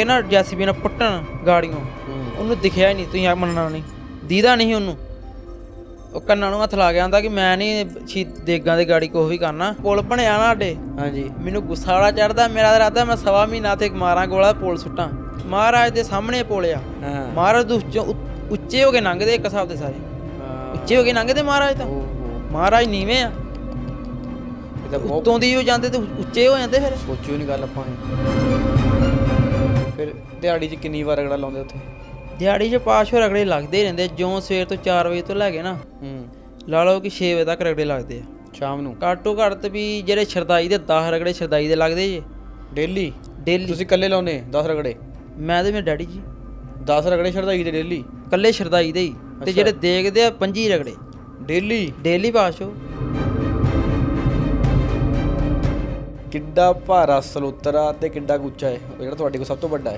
ਇਹ ਨਾ ਜੈਸੀਬੀ ਨਾਲ ਪੁੱਟਣ ਗਾੜੀਆਂ। ਉਹਨੂੰ ਦਿਖਿਆ ਹੀ ਨਹੀਂ ਤੁਸੀਂ ਆ ਮੰਨਣਾ ਨਹੀਂ। ਦੀਦਾ ਨਹੀਂ ਉਹਨੂੰ। ਉਹ ਕੰਨਾਂ ਨੂੰ ਹੱਥ ਲਾ ਗਿਆ ਆਂਦਾ ਕਿ ਮੈਂ ਨਹੀਂ ਛੀ ਦੇਗਾਂ ਦੇ ਗਾੜੀ ਕੁਛ ਵੀ ਕਰਨਾ। ਪੁਲ ਬਣਿਆ ਨਾ ਸਾਡੇ। ਹਾਂਜੀ। ਮੈਨੂੰ ਗੁੱਸਾ ਵਾਲਾ ਚੜਦਾ ਮੇਰਾ ਇਰਾਦਾ ਮੈਂ ਸਵਾ ਮਹੀਨਾ ਤੇ ਮਾਰਾਂ ਗੋਲਾ ਪੁਲ ਸੁੱਟਾਂ। ਮਹਾਰਾਜ ਦੇ ਸਾਹਮਣੇ ਪੁਲ ਆ। ਹਾਂ। ਮਹਾਰਾਜ ਦੇ ਉੱਚੋਂ ਹੋ ਕੇ ਲੰਘਦੇ ਇੱਕ ਹਿਸਾਬ ਦੇ ਸਾਰੇ। ਉੱਚੇ ਹੋ ਕੇ ਲੰਘਦੇ ਮਹਾਰਾਜ ਤਾਂ। ਮਹਾਰਾਜ ਨੀਵੇਂ ਆ। ਉੱਤੋਂ ਦੀ ਹੋ ਜਾਂਦੇ ਤੇ ਉੱਚੇ ਹੋ ਜਾਂਦੇ ਫਿਰ। ਸੋਚਿਓ ਨਹੀਂ ਗੱਲ ਆਪਾਂ। ਫਿਰ ਦਿਹਾੜੀ 'ਚ ਕਿੰਨੀ ਵਾਰ ਰਗੜਾ ਲਾਉਂਦੇ ਉੱਥੇ? ਦਿਹਾੜੀ 'ਚ ਪਾਸ਼ ਹੋ ਰਗੜੇ ਲੱਗਦੇ ਹੀ ਰਹਿੰਦੇ ਜਿਉਂ ਸਵੇਰ ਤੋਂ 4 ਵਜੇ ਤੋਂ ਲੈ ਕੇ ਨਾ ਹੂੰ। ਲਾ ਲਓ ਕਿ 6 ਵਜੇ ਤੱਕ ਰਗੜੇ ਲੱਗਦੇ ਆ। ਸ਼ਾਮ ਨੂੰ? ਘੱਟੋ ਘੱਟ ਵੀ ਜਿਹੜੇ ਸ਼ਰਦਾਈ ਦੇ 10 ਰਗੜੇ ਸ਼ਰਦਾਈ ਦੇ ਲੱਗਦੇ ਜੇ। ਡੇਲੀ? ਡੇਲੀ। ਤੁਸੀਂ ਇਕੱਲੇ ਲਾਉਨੇ 10 ਰਗੜੇ? ਮੈਂ ਤੇ ਮੇਰੇ ਡੈਡੀ ਜੀ। 10 ਰਗੜੇ ਛੜਦਾਈ ਦੇ ਡੇਲੀ? ਕੱਲੇ ਸ਼ਰਦਾਈ ਦੇ ਹੀ। ਤੇ ਜਿਹੜੇ ਦੇਖਦੇ ਆ 25 ਰਗੜੇ। ਡੇਲੀ? ਡੇਲੀ ਪਾਸ਼ ਕਿੱਡਾ ਭਾਰਾ, ਸਲੋਤਰਾ ਤੇ ਕਿੱਡਾ ਕੁ ਉੱਚਾ ਹੈ, ਉਹ ਜਿਹੜਾ ਤੁਹਾਡੇ ਕੋਲ ਸਭ ਤੋਂ ਵੱਡਾ ਹੈ।